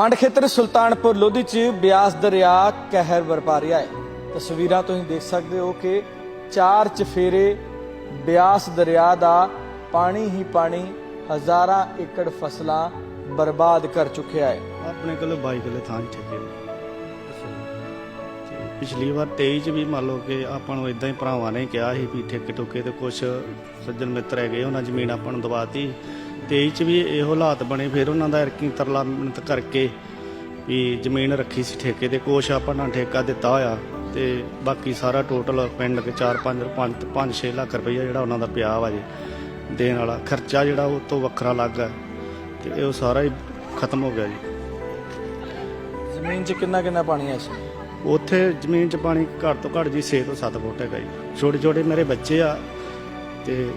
ਮੰਡ ਖੇਤਰ ਸੁਲਤਾਨਪੁਰ ਲੋਧੀ ਚ ਬਿਆਸ ਦਰਿਆ ਕਹਿਰ ਵਰਪਾ ਰਿਹਾ ਹੈ। ਤਸਵੀਰਾਂ ਤੁਸੀਂ ਦੇਖ ਸਕਦੇ ਹੋ ਕਿ ਚਾਰ ਚਫੇਰੇ ਬਿਆਸ ਦਰਿਆ ਦਾ ਪਾਣੀ ਹੀ ਪਾਣੀ ਹਜ਼ਾਰਾਂ ਏਕੜ ਫਸਲਾਂ ਬਰਬਾਦ ਕਰ ਚੁੱਕਿਆ ਹੈ। ਆਪਣੇ ਕੋਲ 22 ਕਿੱਲੇ ਥਾਂ 'ਚ ਠੇਕੇ ਨੇ। ਪਿਛਲੀ ਵਾਰ 23 ਚ ਵੀ ਮੰਨ ਲਓ ਕਿ ਆਪਾਂ ਨੂੰ ਇਦਾਂ ਹੀ ਭਰਾਵਾਂ ਨੇ ਕਿਹਾ ਸੀ ਵੀ ਠੇਕੇ ਠੁਕੇ ਤੇ ਕੁਝ ਸੱਜਣ ਮਿੱਤਰ ਹੈਗੇ, ਉਹਨਾਂ ਜ਼ਮੀਨ ਆਪਾਂ ਨੂੰ ਦਵਾਤੀ। 23 ਚ ਵੀ ਇਹੋ ਹਾਲਾਤ ਬਣੇ ਫਿਰ ਉਹਨਾਂ ਦਾ ਇਰਕੀ ਤਰਲਾ ਮਿਹਨਤ ਕਰਕੇ ਵੀ ਜ਼ਮੀਨ ਰੱਖੀ ਸੀ ਠੇਕੇ ਤੇ ਕੁਛ ਆਪਾਂ ਨਾਲ ਠੇਕਾ ਦਿੱਤਾ ਹੋਇਆ ਤੇ ਬਾਕੀ ਸਾਰਾ ਟੋਟਲ ਪਿੰਡ ਕੇ 4 5 5 5 6 ਲੱਖ ਰੁਪਈਆ ਜਿਹੜਾ ਉਹਨਾਂ ਦਾ ਪਿਆ ਵਾ ਜੀ ਦੇਣ ਵਾਲਾ ਖਰਚਾ ਜਿਹੜਾ ਉਹ ਤੋਂ ਵੱਖਰਾ ਲੱਗ ਹੈ ਤੇ ਇਹ ਸਾਰਾ ਹੀ ਖਤਮ ਹੋ ਗਿਆ ਜੀ ਜ਼ਮੀਨ 'ਚ ਕਿੰਨਾ ਕਿੰਨਾ ਪਾਣੀ ਹੈ ਇਸ? ਉੱਥੇ ਜ਼ਮੀਨ 'ਚ ਪਾਣੀ ਘੱਟ ਤੋਂ ਘੱਟ ਜੀ 6 ਤੋਂ 7 ਫੁੱਟ ਹੈਗਾ ਜੀ ਛੋਟੇ ਛੋਟੇ ਮੇਰੇ ਬੱਚੇ ਆ ਤੇ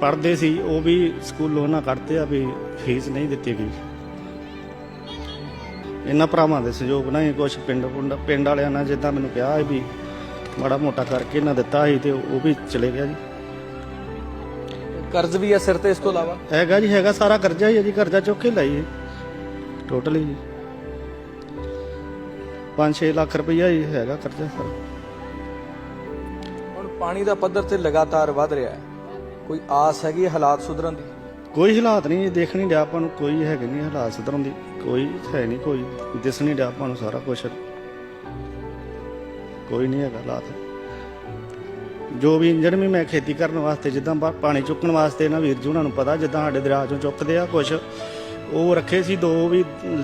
ਪੜ੍ਹਦੇ ਸੀ ਉਹ ਵੀ ਸਕੂਲੋਂ ਨਾ ਕੱਢਦੇ ਆ ਵੀ ਫੀਸ ਨਹੀਂ ਦਿੱਤੀ ਗਈ। ਇਹਨਾਂ ਭਰਾਵਾਂ ਦੇ ਸਹਿਯੋਗ ਨਾਲ ਹੀ ਕੁਝ ਪਿੰਡ ਪੁੰਡ ਪਿੰਡ ਵਾਲਿਆਂ ਨਾਲ ਜਿੱਦਾਂ ਮੈਨੂੰ ਕਿਹਾ ਵੀ ਮਾੜਾ ਮੋਟਾ ਕਰਕੇ ਇਹਨਾਂ ਦਿੱਤਾ ਸੀ ਤੇ ਉਹ ਵੀ ਚਲੇ ਗਿਆ ਜੀ। ਕਰਜ਼ ਵੀ ਹੈ ਸਿਰ ਤੇ ਇਸ ਤੋਂ ਇਲਾਵਾ? ਹੈਗਾ ਜੀ ਹੈਗਾ ਸਾਰਾ ਕਰਜ਼ਾ ਹੀ ਹੈ ਜੀ ਕਰਜ਼ਾ ਚੁੱਕ ਕੇ ਲਾਈ ਟੋਟਲੀ ਜੀ। 5-6 ਲੱਖ ਰੁਪਈਆ ਹੀ ਹੈਗਾ ਕਰਜ਼ਾ ਸਾਰਾ। ਹੁਣ ਪਾਣੀ ਦਾ ਪੱਧਰ ਤੇ ਲਗਾਤਾਰ ਵਧ ਰਿਹਾ ਹੈ। ਕੋਈ ਆਸ ਹੈਗੀ ਹੈ ਹਾਲਾਤ ਸੁਧਰਨ ਦੀ? ਕੋਈ ਹਾਲਾਤ ਨਹੀਂ ਦੇਖ ਨਹੀਂ ਰਿਹਾ ਆਪਾਂ ਨੂੰ ਕੋਈ ਹੈਗੇ ਨਹੀਂ ਹਾਲਾਤ ਸੁਧਰਨ ਦੀ। ਕੋਈ ਹੈ ਨਹੀਂ ਕੋਈ ਦਿਸ ਨਹੀਂ ਰਿਹਾ ਆਪਾਂ ਨੂੰ ਸਾਰਾ ਕੁਝ ਕੋਈ ਨਹੀਂ ਹੈਗਾ ਹਾਲਾਤ। ਜੋ ਵੀ ਇੰਜਣ ਵੀ ਮੈਂ ਖੇਤੀ ਕਰਨ ਵਾਸਤੇ ਜਿੱਦਾਂ ਪਾਣੀ ਚੁੱਕਣ ਵਾਸਤੇ ਨਾ ਵੀਰ ਜੀ ਉਹਨਾਂ ਨੂੰ ਪਤਾ ਜਿੱਦਾਂ ਸਾਡੇ ਦਰਿਆ ਚੋਂ ਚੁੱਕਦੇ ਆ ਕੁਝ ਉਹ ਰੱਖੇ ਸੀ ਦੋ ਵੀ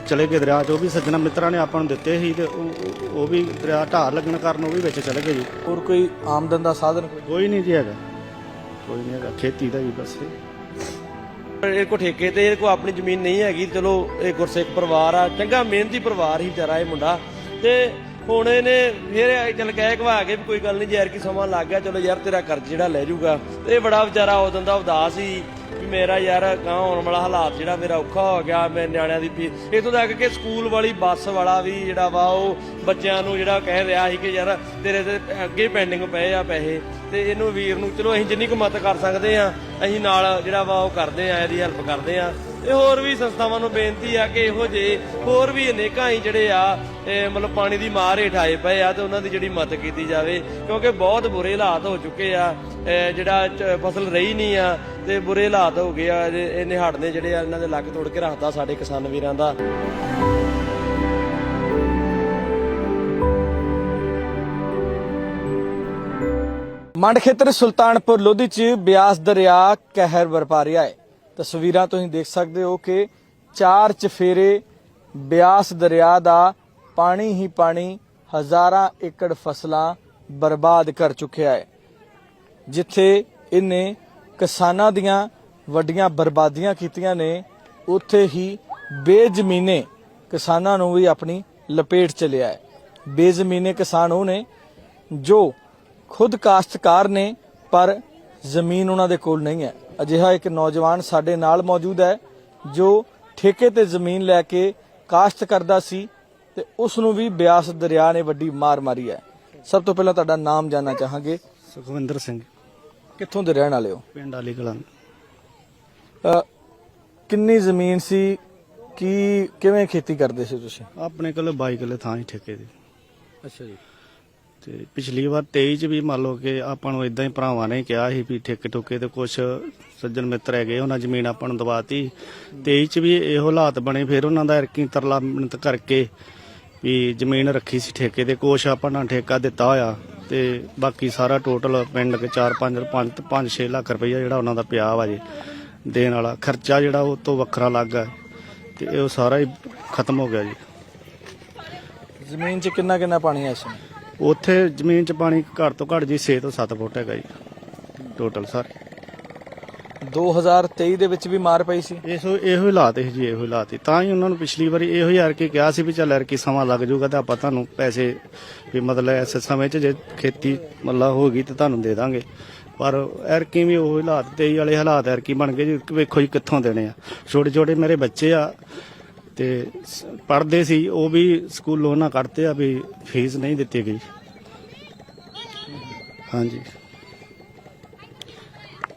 ਚਲੇ ਗਏ ਦਰਿਆ ਚੋਂ ਉਹ ਵੀ ਸੱਜਣਾ ਮਿੱਤਰਾਂ ਨੇ ਆਪਾਂ ਨੂੰ ਦਿੱਤੇ ਸੀ ਤੇ ਉਹ ਵੀ ਦਰਿਆ ਢਾਰ ਲੱਗਣ ਕਾਰਨ ਉਹ ਵੀ ਵਿੱਚ ਚਲੇ ਗਏ ਜੀ। ਹੋਰ ਕੋਈ ਆਮਦਨ ਦਾ ਸਾਧਨ ਕੋਈ ਨਹੀਂ ਜੀ ਹੈਗਾ। ਕੋਈ ਨਹੀਂ ਹੈਗਾ, ਖੇਤੀ ਦਾ ਹੀ ਬਸ। ਇਹ ਕੋ ਠੇਕੇ ਤੇ, ਇਹ ਕੋ ਆਪਣੀ ਜ਼ਮੀਨ ਨਹੀਂ ਹੈਗੀ ਚਲੋ ਇਹ ਗੁਰਸਿੱਖ ਪਰਿਵਾਰ ਆ, ਚੰਗਾ ਮਿਹਨਤੀ ਪਰਿਵਾਰ ਹੀ ਵਿਚਾਰਾ ਇਹ ਮੁੰਡਾ। ਤੇ ਹੁਣ ਇਹਨੇ ਫਿਰ ਚੱਲ ਕਹਿ ਘਵਾ ਕੇ ਵੀ ਕੋਈ ਗੱਲ ਨਹੀਂ ਯਾਰ ਕੀ ਸਮਾਂ ਲੱਗ ਗਿਆ, ਚਲੋ ਯਾਰ ਤੇਰਾ ਕਰਜ਼ ਜਿਹੜਾ ਲੈ ਜਾਊਗਾ ਤੇ ਇਹ ਬੜਾ ਵਿਚਾਰਾ ਉਦੋਂ ਦਾ ਉਦਾਸ ਸੀ ਵੀ ਮੇਰਾ ਯਾਰ ਗਾਂ ਆਉਣ ਵਾਲਾ ਹਾਲਾਤ ਜਿਹੜਾ ਮੇਰਾ ਔਖਾ ਹੋ ਗਿਆ, ਮੈਂ ਨਿਆਣਿਆਂ ਦੀ ਫੀਸ ਇਥੋਂ ਤੱਕ ਕਿ ਸਕੂਲ ਵਾਲੀ ਬੱਸ ਵਾਲਾ ਵੀ ਜਿਹੜਾ ਵਾ, ਉਹ ਬੱਚਿਆਂ ਨੂੰ ਜਿਹੜਾ ਕਹਿ ਰਿਹਾ ਸੀ ਕਿ ਯਾਰ ਤੇਰੇ ਤੇ ਅੱਗੇ ਪੈਂਡਿੰਗ ਪਏ ਆ ਪੈਸੇ। ਤੇ ਇਹਨੂੰ ਵੀਰ ਨੂੰ, ਚਲੋ ਅਸੀਂ ਜਿੰਨੀ ਕੁ ਮਦਦ ਕਰ ਸਕਦੇ ਆ ਅਸੀਂ ਨਾਲ ਜਿਹੜਾ ਵਾ ਉਹ ਕਰਦੇ ਆ, ਇਹਦੀ ਹੈਲਪ ਕਰਦੇ ਆ। ਤੇ ਹੋਰ ਵੀ ਸੰਸਥਾਵਾਂ ਨੂੰ ਬੇਨਤੀ ਆ ਕਿ ਇਹੋ ਜੇ ਹੋਰ ਵੀ ਅਨੇਕਾਂ ਹੀ ਜਿਹੜੇ ਆ ਮਤਲਬ ਪਾਣੀ ਦੀ ਮਾਰ ਹੇਠ ਆਏ ਪਏ ਆ ਤੇ ਉਹਨਾਂ ਦੀ ਜਿਹੜੀ ਮਦਦ ਕੀਤੀ ਜਾਵੇ, ਕਿਉਂਕਿ ਬਹੁਤ ਬੁਰੇ ਹਾਲਾਤ ਹੋ ਚੁੱਕੇ ਆ ਜਿਹੜਾ ਫਸਲ ਰਹੀ ਨਹੀਂ ਆ ਤੇ ਬੁਰੇ ਹਾਲਾਤ ਹੋ ਗਏ ਆ ਇਹ ਇਹ ਨਿਹਾੜ ਨੇ ਜਿਹੜੇ ਆ, ਇਹਨਾਂ ਦੇ ਲੱਕ ਤੋੜ ਕੇ ਰੱਖਦਾ ਸਾਡੇ ਕਿਸਾਨ ਵੀਰਾਂ ਦਾ। ਮੰਡ ਖੇਤਰ ਸੁਲਤਾਨਪੁਰ ਲੋਧੀ ਚ ਬਿਆਸ ਦਰਿਆ ਕਹਿਰ ਵਰਪਾ ਰਿਹਾ ਹੈ ਤਸਵੀਰਾਂ ਤੁਸੀਂ ਦੇਖ ਸਕਦੇ ਹੋ ਕਿ ਚਾਰ ਚਫੇਰੇ ਬਿਆਸ ਦਰਿਆ ਦਾ ਪਾਣੀ ਹੀ ਪਾਣੀ ਹਜ਼ਾਰਾਂ ਏਕੜ ਫਸਲਾਂ ਬਰਬਾਦ ਕਰ ਚੁੱਕਿਆ ਹੈ, ਜਿੱਥੇ ਇਹਨੇ ਕਿਸਾਨਾਂ ਦੀਆਂ ਵੱਡੀਆਂ ਬਰਬਾਦੀਆਂ ਕੀਤੀਆਂ ਨੇ। ਉੱਥੇ ਹੀ ਬੇਜ਼ਮੀਨੇ ਕਿਸਾਨਾਂ ਨੂੰ ਵੀ ਆਪਣੀ ਲਪੇਟ ਚ ਲਿਆ ਹੈ। ਬੇਜ਼ਮੀਨੇ ਕਿਸਾਨ ਉਹ ਨੇ ਜੋ ਖੁਦ ਕਾਸ਼ਤਕਾਰ ਨੇ ਪਰ ਜ਼ਮੀਨ ਉਹਨਾਂ ਦੇ ਕੋਲ ਨਹੀਂ ਹੈ। ਅਜਿਹਾ ਇੱਕ ਨੌਜਵਾਨ ਸਾਡੇ ਨਾਲ ਮੌਜੂਦ ਹੈ ਜੋ ਠੇਕੇ ਤੇ ਜ਼ਮੀਨ ਲੈ ਕੇ ਕਾਸ਼ਤ ਕਰਦਾ ਸੀ ਤੇ ਉਸ ਨੂੰ ਵੀ ਬਿਆਸ ਦਰਿਆ ਨੇ ਵੱਡੀ ਮਾਰ ਮਾਰੀ ਹੈ। ਸਭ ਤੋਂ ਪਹਿਲਾਂ ਤੁਹਾਡਾ ਨਾਮ ਜਾਨਣਾ ਚਾਹਾਂਗੇ। ਸੁਖਵਿੰਦਰ ਸਿੰਘ। ਕਿੱਥੋਂ ਦੇ ਰਹਿਣ ਵਾਲੇ ਹੋ? ਪਿੰਡ ਵਾਲੀ ਕਲਾਂ ਕਿੰਨੀ ਜ਼ਮੀਨ ਸੀ? ਕੀ ਕਿਵੇਂ ਖੇਤੀ ਕਰਦੇ ਸੀ ਤੁਸੀਂ? ਆਪਣੇ ਕੋਲ 22 ਕਿੱਲੇ ਥਾਂ ਹੀ ਠੇਕੇ ਦੀ। ਅੱਛਾ ਜੀ। ਤੇ ਪਿਛਲੀ ਵਾਰ 23 ਚ ਵੀ ਮੰਨ ਲਓ ਕਿ ਆਪਾਂ ਨੂੰ ਇਦਾਂ ਹੀ ਭਰਾਵਾਂ ਨੇ ਕਿਹਾ ਸੀ ਵੀ ਠੇਕੇ ਠੁਕੇ ਤੇ ਕੁਝ ਸੱਜਣ ਮਿੱਤਰ ਹੈਗੇ, ਉਹਨਾਂ ਜ਼ਮੀਨ ਆਪਾਂ ਨੂੰ ਦਵਾਤੀ। 23 ਚ ਵੀ ਇਹੋ ਹਾਲਾਤ ਬਣੇ, ਫਿਰ ਉਹਨਾਂ ਦਾ ਇਰਕੀ ਤਰਲਾ ਮਿਹਨਤ ਕਰਕੇ ਵੀ ਜ਼ਮੀਨ ਰੱਖੀ ਸੀ ਠੇਕੇ ਤੇ, ਕੁਛ ਆਪਾਂ ਨੂੰ ਠੇਕਾ ਦਿੱਤਾ ਹੋਇਆ ਤੇ ਬਾਕੀ ਸਾਰਾ ਟੋਟਲ ਪਿੰਡ ਕੇ 4 5 5 5 6 ਲੱਖ ਰੁਪਈਆ ਜਿਹੜਾ ਉਹਨਾਂ ਦਾ ਪਿਆ ਵਾ ਜੀ, ਦੇਣ ਵਾਲਾ ਖਰਚਾ ਜਿਹੜਾ ਉਹ ਤੋਂ ਵੱਖਰਾ ਲੱਗ ਹੈ ਤੇ ਇਹ ਉਹ ਸਾਰਾ ਹੀ ਖਤਮ ਹੋ ਗਿਆ ਜੀ। ਜ਼ਮੀਨ 'ਚ ਕਿੰਨਾ ਕਿੰਨਾ ਪਾਣੀ ਹੈ ਇਸ ਸਮੇਂ? ਉੱਥੇ ਜ਼ਮੀਨ 'ਚ ਪਾਣੀ ਘੱਟ ਤੋਂ ਘੱਟ ਜੀ 6 ਤੋਂ 7 ਫੁੱਟ ਹੈਗਾ ਜੀ ਟੋਟਲ ਸਰ। 2023 ਦੇ ਵਿੱਚ ਵੀ ਮਾਰ ਪਈ ਸੀ? ਇਹੋ ਇਹੋ ਹਾਲਾਤ ਹੈ ਜੀ ਇਹੋ ਹਾਲਾਤ ਸੀ। ਤਾਂ ਹੀ ਉਹਨਾਂ ਨੂੰ ਪਿਛਲੀ ਵਾਰੀ ਇਹੋ ਹੀ ਯਾਰ ਕੇ ਕਿਹਾ ਸੀ ਵੀ ਚੱਲ ਯਾਰ ਕੀ ਸਮਾਂ ਲੱਗ ਜਾਊਗਾ ਤੇ ਆਪਾਂ ਤੁਹਾਨੂੰ ਪੈਸੇ ਵੀ ਮਤਲਬ ਇਸ ਸਮੇਂ 'ਚ ਜੇ ਖੇਤੀ ਮਤਲਬ ਹੋ ਗਈ ਤੇ ਤੁਹਾਨੂੰ ਦੇ ਦਾਂਗੇ। ਪਰ ਐਰਕੀ ਵੀ ਉਹ ਹਾਲਾਤ ਤੇ ਹੀ ਵਾਲੇ ਹਾਲਾਤ ਐਰਕੀ ਬਣ ਗਏ ਜੀ ਵੇਖੋ ਜੀ ਕਿੱਥੋਂ ਦੇਣੇ ਆ। ਛੋਟੇ ਛੋਟੇ ਮੇਰੇ ਬੱਚੇ ਆ ਤੇ ਪੜ੍ਹਦੇ ਸੀ ਉਹ ਵੀ ਸਕੂਲੋਂ ਨਾ ਕੱਢਦੇ ਆ ਵੀ ਫੀਸ ਨਹੀਂ ਦਿੱਤੀ ਗਈ। ਹਾਂਜੀ।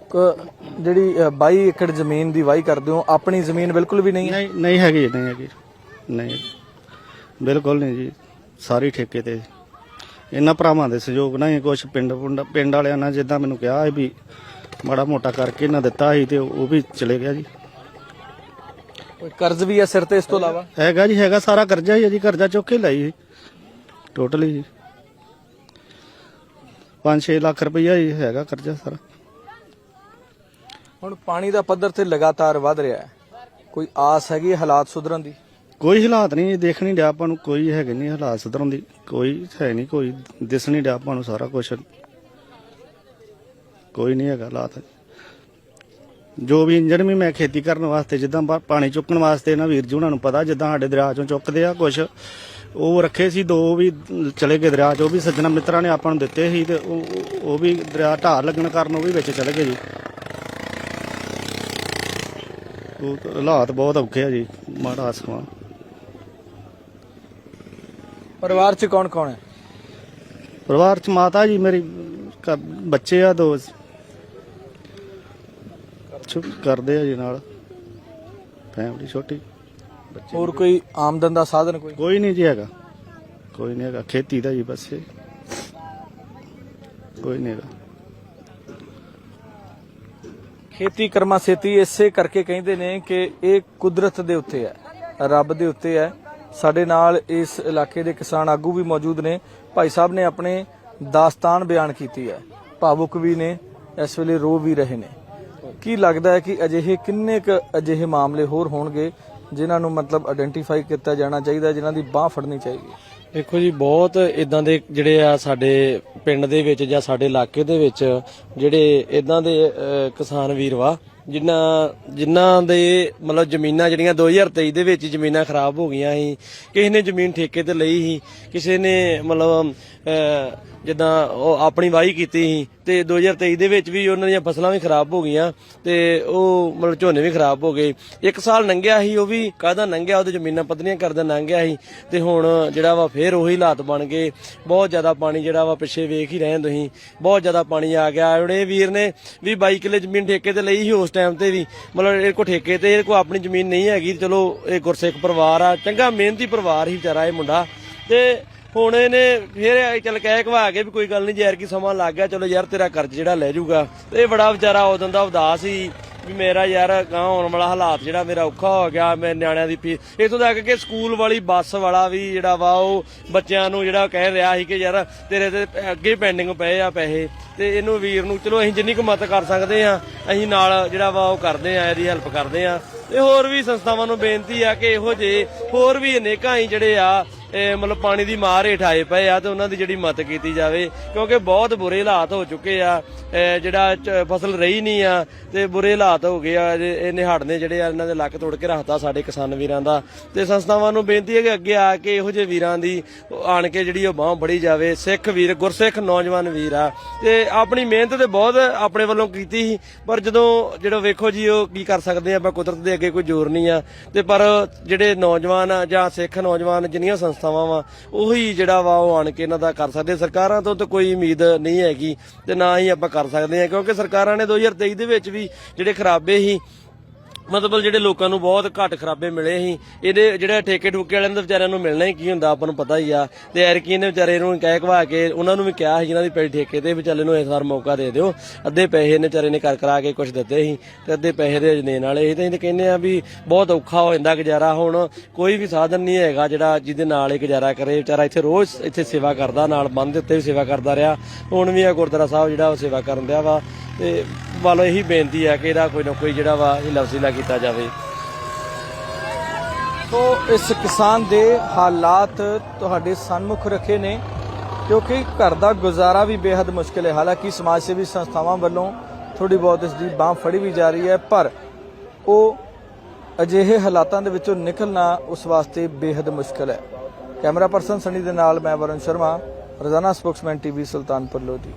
ਕ- ਜਿਹੜੀ ਅ, 22 ਏਕੜ ਜ਼ਮੀਨ ਦੀ ਵਾਹੀ ਕਰਦੇ ਹੋ ਆਪਣੀ ਜ਼ਮੀਨ ਬਿਲਕੁਲ ਵੀ ਨਹੀਂ? ਹੈ ਨਹੀਂ ਨਹੀਂ ਹੈਗੀ ਨਹੀਂ ਹੈਗੀ। ਨਹੀਂ ਬਿਲਕੁਲ ਨਹੀਂ ਜੀ ਸਾਰੀ ਠੇਕੇ ਤੇ। ਇਹਨਾਂ ਭਰਾਵਾਂ ਦੇ ਸਹਿਯੋਗ ਨਾਲ ਹੀ ਕੁਝ ਪਿੰਡ ਪੁੰਡ- ਪਿੰਡ ਵਾਲਿਆਂ ਨਾਲ ਜਿੱਦਾਂ ਮੈਨੂੰ ਕਿਹਾ ਸੀ ਵੀ ਮਾੜਾ ਮੋਟਾ ਕਰਕੇ ਇਹਨਾਂ ਦਿੱਤਾ ਸੀ ਤੇ ਉਹ ਵੀ ਚਲੇ ਗਿਆ ਜੀ। ਕੋਈ ਕਰਜ਼ ਵੀ ਹੈ ਸਿਰ ਤੇ ਇਸ ਤੋਂ ਇਲਾਵਾ? ਹੈਗਾ ਜੀ ਹੈਗਾ ਸਾਰਾ ਕਰਜ਼ਾ ਹੀ ਹੈ ਜੀ ਕਰਜ਼ਾ ਚੁੱਕ ਕੇ ਲਈ ਟੋਟਲੀ ਜੀ। 5-6 ਲੱਖ ਰੁਪਈਆ ਹੀ ਹੈਗਾ ਕਰਜ਼ਾ ਸਾਰਾ। ਹੁਣ ਪਾਣੀ ਦਾ ਪੱਧਰ ਤੇ ਲਗਾਤਾਰ ਵਧ ਰਿਹਾ ਹੈ। ਕੋਈ ਆਸ ਹੈਗੀ ਹਾਲਾਤ ਸੁਧਰਨ ਦੀ? ਕੋਈ ਹਾਲਾਤ ਨਹੀਂ ਦਿਖ ਨਹੀਂ ਡਿਆ ਆਪਾਂ ਨੂੰ ਕੋਈ ਹੈਗੇ ਨਹੀਂ ਹਾਲਾਤ ਸੁਧਰਨ ਦੀ। ਕੋਈ ਹੈ ਨਹੀਂ ਕੋਈ ਦਿਸ ਨਹੀਂ ਡਿਆ ਆਪਾਂ ਨੂੰ ਸਾਰਾ ਕੁਝ ਕੋਈ ਨਹੀਂ ਹੈਗਾ ਹਾਲਾਤ। ਜੋ ਵੀ ਇੰਜਣ ਵੀ ਮੈਂ ਖੇਤੀ ਕਰਨ ਵਾਸਤੇ ਜਿੱਦਾਂ ਪਾਣੀ ਚੁੱਕਣ ਵਾਸਤੇ ਨਾ ਵੀਰ ਜੀ ਉਹਨਾਂ ਨੂੰ ਪਤਾ ਜਿੱਦਾਂ ਸਾਡੇ ਦਰਿਆ ਚੋਂ ਚੁੱਕਦੇ ਆ ਕੁਝ ਉਹ ਰੱਖੇ ਸੀ ਦੋ ਵੀ ਚਲੇ ਗਏ ਦਰਿਆ 'ਚ ਉਹ ਵੀ ਸੱਜਣਾ ਮਿੱਤਰਾਂ ਨੇ ਆਪਾਂ ਨੂੰ ਦਿੱਤੇ ਸੀ ਤੇ ਉਹ ਉਹ- ਉਹ ਵੀ ਦਰਿਆ ਢਾਹ ਲੱਗਣ ਕਾਰਨ ਉਹ ਵੀ ਵਿੱਚ ਚਲੇ ਗਏ ਜੀ। ਉਹ ਤਾਂ ਹਾਲਾਤ ਬਹੁਤ ਔਖੇ ਆ ਜੀ ਮਾੜਾ ਸਮਾਂ। ਪਰਿਵਾਰ 'ਚ ਕੌਣ ਕੌਣ ਹੈ? ਪਰਿਵਾਰ ਚ ਮਾਤਾ ਜੀ ਮੇਰੀ ਬੱਚੇ ਆ ਦੋ ਛੁੱਟ ਕਰਦੇ ਆ ਜੀ ਨਾਲ? ਫੈਮਿਲੀ ਛੋਟੀ। ਬੱਚੇ ਹੋਰ ਕੋਈ ਆਮਦਨ ਦਾ ਸਾਧਨ ਕੋਈ? ਕੋਈ ਨਹੀਂ ਜੀ ਹੈਗਾ। ਕੋਈ ਨਹੀਂ ਹੈਗਾ। ਖੇਤੀ ਦਾ ਜੀ ਬਸ ਇਹ। ਕੋਈ ਨਹੀਂ ਹੈਗਾ। ਖੇਤੀ ਕਰਮਾ ਸੇਤੀ ਇਸੇ ਕਰਕੇ ਕਹਿੰਦੇ ਨੇ ਕਿ ਇਹ ਕੁਦਰਤ ਦੇ ਉੱਤੇ ਹੈ ਰੱਬ ਦੇ ਉੱਤੇ ਹੈ। ਸਾਡੇ ਨਾਲ ਇਸ ਇਲਾਕੇ ਦੇ ਕਿਸਾਨ ਆਗੂ ਵੀ ਮੌਜੂਦ ਨੇ। ਭਾਈ ਸਾਹਿਬ ਨੇ ਆਪਣੇ ਦਾਸਤਾਨ ਬਿਆਨ ਕੀਤੀ ਹੈ। ਭਾਵੁਕ ਵੀ ਨੇ ਇਸ ਵੇਲੇ ਰੋ ਵੀ ਰਹੇ ਨੇ। ਕੀ ਲੱਗਦਾ ਹੈ ਕਿ ਅਜਿਹੇ ਕਿੰਨੇ ਕੁ ਅਜਿਹੇ ਮਾਮਲੇ ਹੋਰ ਹੋਣਗੇ ਜਿਨ੍ਹਾਂ ਨੂੰ ਮਤਲਬ ਆਇਡੈਂਟੀਫਾਈ ਕੀਤਾ ਜਾਣਾ ਚਾਹੀਦਾ ਜਿਨ੍ਹਾਂ ਦੀ ਬਾਹ ਫੜਨੀ ਚਾਹੀਦੀ ਹੈ? ਦੇਖੋ ਜੀ ਬਹੁਤ ਇਦਾਂ ਦੇ ਜਿਹੜੇ ਆ ਸਾਡੇ ਪਿੰਡ ਦੇ ਵਿੱਚ ਜਾਂ ਸਾਡੇ ਇਲਾਕੇ ਦੇ ਵਿੱਚ ਜਿਹੜੇ ਇਦਾਂ ਦੇ ਅਹ, ਕਿਸਾਨ ਵੀਰ ਵਾ ਜਿਨ੍ਹਾਂ ਜਿਨ੍ਹਾਂ ਦੇ ਮਤਲਬ ਜ਼ਮੀਨਾਂ ਜਿਹੜੀਆਂ 2023 ਦੇ ਵਿੱਚ ਜ਼ਮੀਨਾਂ ਖਰਾਬ ਹੋ ਗਈਆਂ ਸੀ, ਕਿਸੇ ਨੇ ਜ਼ਮੀਨ ਠੇਕੇ ਤੇ ਲਈ ਸੀ, ਕਿਸੇ ਨੇ ਮਤਲਬ ਜਿੱਦਾਂ ਉਹ ਆਪਣੀ ਵਾਹੀ ਕੀਤੀ ਸੀ, ਤੇ 2023 ਦੇ ਵਿੱਚ ਵੀ ਉਹਨਾਂ ਦੀਆਂ ਫਸਲਾਂ ਵੀ ਖਰਾਬ ਹੋ ਗਈਆਂ, ਤੇ ਉਹ ਮਤਲਬ ਝੋਨੇ ਵੀ ਖਰਾਬ ਹੋ ਗਏ। ਇੱਕ ਸਾਲ ਲੰਘਿਆ ਸੀ, ਉਹ ਵੀ ਕਾਹਦਾ ਲੰਘਿਆ ਉਹਦੇ ਜ਼ਮੀਨਾਂ ਪੱਧਰੀਆਂ ਕਰਦਾ ਲੰਘਿਆ ਸੀ, ਤੇ ਹੁਣ ਜਿਹੜਾ ਵਾ ਫੇਰ ਉਹੀ ਹਾਲਾਤ ਬਣ ਗਏ। ਬਹੁਤ ਜ਼ਿਆਦਾ ਪਾਣੀ ਜਿਹੜਾ ਵਾ ਪਿੱਛੇ ਵੇਖ ਹੀ ਰਹੇ ਹੋ ਤੁਸੀਂ, ਬਹੁਤ ਜ਼ਿਆਦਾ ਪਾਣੀ ਆ ਗਿਆ। ਜਿਹੜੇ ਵੀਰ ਨੇ ਵੀ 22 ਕਿੱਲੇ ਜ਼ਮੀਨ ਠੇਕੇ ਤੇ ਲਈ ਸੀ, ਉਸ ਟਾਈਮ ਤੇ ਵੀ, ਮਤਲਬ ਇਹ ਕੋ ਠੇਕੇ ਤੇ, ਇਹ ਕੋ ਆਪਣੀ ਜ਼ਮੀਨ ਨਹੀਂ ਹੈਗੀ ਚਲੋ ਇਹ ਗੁਰਸਿੱਖ ਪਰਿਵਾਰ ਆ। ਚੰਗਾ ਮਿਹਨਤੀ ਪਰਿਵਾਰ ਹੀ ਵਿਚਾਰਾ ਇਹ ਮੁੰਡਾ। ਤੇ ਹੁਣ ਇਹਨੇ ਫਿਰ ਚੱਲ ਕਹਿ ਕਵਾ ਕੇ ਵੀ ਕੋਈ ਗੱਲ ਨਹੀਂ ਯਾਰ ਕੀ ਸਮਾਂ ਲੱਗ ਗਿਆ, ਚਲੋ ਯਾਰ ਤੇਰਾ ਕਰਜ਼ ਜਿਹੜਾ ਲੈ ਜਾਊਗਾ ਇਹ ਬੜਾ ਵਿਚਾਰਾ ਉਦੋਂ ਦਾ ਉਦਾਸ ਸੀ। ਵੀ ਮੇਰਾ ਯਾਰ ਗਾਂ ਆਉਣ ਵਾਲਾ ਹਾਲਾਤ ਜਿਹੜਾ ਮੇਰਾ ਔਖਾ ਹੋ ਗਿਆ, ਮੈਂ ਨਿਆਣਿਆਂ ਦੀ ਫੀਸ। ਇਥੋਂ ਤੱਕ ਕਿ ਸਕੂਲ ਵਾਲੀ ਬੱਸ ਵਾਲਾ ਵੀ ਜਿਹੜਾ ਵਾ, ਉਹ ਬੱਚਿਆਂ ਨੂੰ ਜਿਹੜਾ ਕਹਿ ਰਿਹਾ ਸੀ ਕਿ ਯਾਰ ਤੇਰੇ ਤੇ ਅੱਗੇ ਪੈਂਡਿੰਗ ਪਏ ਆ ਪੈਸੇ। ਤੇ ਇਹਨੂੰ ਵੀਰ ਨੂੰ ਚਲੋ ਅਸੀਂ ਜਿੰਨੀ ਕੁ ਮਦਦ ਕਰ ਸਕਦੇ ਆ ਅਸੀਂ ਨਾਲ ਜਿਹੜਾ ਵਾ, ਉਹ ਕਰਦੇ ਆ ਇਹਦੀ ਹੈਲਪ ਕਰਦੇ ਆ ਤੇ ਹੋਰ ਵੀ ਸੰਸਥਾਵਾਂ ਨੂੰ ਬੇਨਤੀ ਆ ਕਿ ਇਹੋ ਜਿਹੇ ਹੋਰ ਵੀ ਅਨੇਕਾਂ ਹੀ ਜਿਹੜੇ ਆ ਇਹ ਮਤਲਬ ਪਾਣੀ ਦੀ ਮਾਰ ਹੇਠ ਆਏ ਪਏ ਆ ਤੇ ਉਹਨਾਂ ਦੀ ਜਿਹੜੀ ਮਦਦ ਕੀਤੀ ਜਾਵੇ, ਕਿਉਂਕਿ ਬਹੁਤ ਬੁਰੇ ਹਾਲਾਤ ਹੋ ਚੁੱਕੇ ਆ ਜਿਹੜਾ ਚ- ਫਸਲ ਰਹੀ ਨਹੀਂ ਆ ਤੇ ਬੁਰੇ ਹਾਲਾਤ ਹੋ ਗਏ ਆ ਇਹ ਨਿਹਾੜ ਨੇ ਜਿਹੜੇ ਆ ਇਹਨਾਂ ਦੇ ਲੱਕ ਤੋੜ ਕੇ ਰੱਖਤਾ ਸਾਡੇ ਕਿਸਾਨ ਵੀਰਾਂ ਦਾ। ਤੇ ਸੰਸਥਾਵਾਂ ਨੂੰ ਬੇਨਤੀ ਹੈ ਕਿ ਅੱਗੇ ਆ ਕੇ ਇਹੋ ਜਿਹੇ ਵੀਰਾਂ ਦੀ ਆਣ ਕੇ ਜਿਹੜੀ ਉਹ ਬਾਹ ਬੜੀ ਜਾਵੇ। ਸਿੱਖ ਵੀਰ, ਗੁਰਸਿੱਖ ਨੌਜਵਾਨ ਵੀਰ ਆ। ਤੇ ਆਪਣੀ ਮਿਹਨਤ ਤੇ ਬਹੁਤ ਆਪਣੇ ਵੱਲੋਂ ਕੀਤੀ ਸੀ, ਪਰ ਜਦੋਂ ਜਿਹੜਾ ਵੇਖੋ ਜੀ ਉਹ ਕੀ ਕਰ ਸਕਦੇ ਆ, ਆਪਾਂ ਕੁਦਰਤ ਦੇ ਅੱਗੇ ਕੋਈ ਜ਼ੋਰ ਨਹੀਂ ਆ। ਤੇ ਪਰ ਜਿਹੜੇ ਨੌਜਵਾਨ ਆ ਜਾਂ ਸਿੱਖ ਨੌਜਵਾਨ, ਜਿੰਨੀਆਂ ਸੰਸਥਾਵਾਂ ਵਾ, ਉਹੀ ਜਿਹੜਾ ਵਾ ਉਹ ਆਣ ਕੇ ਇਹਨਾਂ ਦਾ ਕਰ ਸਕਦੇ ਸਰਕਾਰਾਂ ਤੋਂ ਤਾਂ ਕੋਈ ਉਮੀਦ ਨਹੀਂ ਹੈਗੀ ਤੇ ਨਾ ਹੀ ਆਪਾਂ ਕਰ ਸਕਦੇ ਹਾਂ ਕਿਉਂਕਿ ਸਰਕਾਰਾਂ ਨੇ 2023 ਦੇ ਵਿੱਚ ਵੀ ਜਿਹੜੇ ਖਰਾਬੇ ਸੀ ਮਤਲਬ ਜਿਹੜੇ ਲੋਕਾਂ ਨੂੰ ਬਹੁਤ ਘੱਟ ਖਰਾਬੇ ਮਿਲੇ ਸੀ, ਇਹਦੇ ਜਿਹੜੇ ਠੇਕੇ ਠੁਕੇ ਵਾਲਿਆਂ ਦੇ ਵਿਚਾਰਿਆਂ ਨੂੰ ਮਿਲਣਾ ਹੀ ਕੀ ਹੁੰਦਾ, ਆਪਾਂ ਨੂੰ ਪਤਾ ਹੀ ਆ। ਤੇ ਐਰਕੀ ਨੇ ਵਿਚਾਰੇ ਨੂੰ ਕਹਿ ਕਵਾ ਕੇ ਉਹਨਾਂ ਨੂੰ ਵੀ ਕਿਹਾ ਸੀ, ਜਿਨ੍ਹਾਂ ਦੀ ਪੈਲੀ ਠੇਕੇ ਤੇ ਵੀ ਚੱਲ ਇਹਨੂੰ ਇਸ ਵਾਰ ਮੌਕਾ ਦੇ ਦਿਓ। ਅੱਧੇ ਪੈਸੇ ਨੇ ਵਿਚਾਰੇ ਨੇ ਕਰ ਕਰਾ ਕੇ ਕੁਝ ਦਿੱਤੇ ਸੀ ਤੇ ਅੱਧੇ ਪੈਸੇ ਦੇ ਦੇਣ ਵਾਲੇ ਸੀ। ਤੇ ਅਸੀਂ ਤਾਂ ਕਹਿੰਦੇ ਆ ਵੀ ਬਹੁਤ ਔਖਾ ਹੋ ਜਾਂਦਾ ਗੁਜ਼ਾਰਾ ਹੁਣ। ਕੋਈ ਵੀ ਸਾਧਨ ਨਹੀਂ ਹੈਗਾ ਜਿਹੜਾ ਜਿਹਦੇ ਨਾਲ ਇਹ ਗੁਜ਼ਾਰਾ ਕਰੇ। ਵਿਚਾਰਾ ਇੱਥੇ ਰੋਜ਼ ਇੱਥੇ ਸੇਵਾ ਕਰਦਾ, ਨਾਲ ਬੰਦ ਦੇ ਉੱਤੇ ਵੀ ਸੇਵਾ ਕਰਦਾ ਰਿਹਾ। ਹੁਣ ਵੀ ਆ ਗੁਰਦੁਆਰਾ ਸਾਹਿਬ ਜਿਹੜਾ ਉਹ ਸੇਵਾ ਕਰਨ ਦਿਆ ਵਾ। ਤੇ ਵੱਲੋਂ ਇਹੀ ਬੇਨਤੀ ਹੈ ਕਿ ਇਹਦਾ ਕੋਈ ਨਾ ਕੋਈ ਜਿਹੜਾ ਵਾ ਇਹ ਲਫ਼ਜ਼ੀਲਾ ਕੀਤਾ ਜਾਵੇ। ਸੋ ਇਸ ਕਿਸਾਨ ਦੇ ਹਾਲਾਤ ਤੁਹਾਡੇ ਸਨਮੁਖ ਰੱਖੇ ਨੇ, ਕਿਉਂਕਿ ਘਰ ਦਾ ਗੁਜ਼ਾਰਾ ਵੀ ਬੇहद ਮੁਸ਼ਕਿਲ ਹੈ। ਹਾਲਾਂਕਿ ਸਮਾਜ ਸੇਵੀ ਸੰਸਥਾਵਾਂ ਵੱਲੋਂ ਥੋੜੀ ਬਹੁਤ ਇਸ ਦੀ ਬਾਹ ਫੜੀ ਵੀ ਜਾ ਰਹੀ ਹੈ, ਪਰ ਉਹ ਅਜਿਹੇ ਹਾਲਾਤਾਂ ਦੇ ਵਿੱਚੋਂ ਨਿਕਲਣਾ ਉਸ ਵਾਸਤੇ ਬੇहद ਮੁਸ਼ਕਿਲ ਹੈ। ਕੈਮਰਾ ਪਰਸਨ ਸਣੀ ਦੇ ਨਾਲ ਮੈਂ ਵਰਨ ਸ਼ਰਮਾ, ਰੋਜ਼ਾਨਾ ਸਪੋਕਸਮੈਨ ਟੀਵੀ ਸੁਲਤਾਨਪੁਰ ਲੋਧੀ।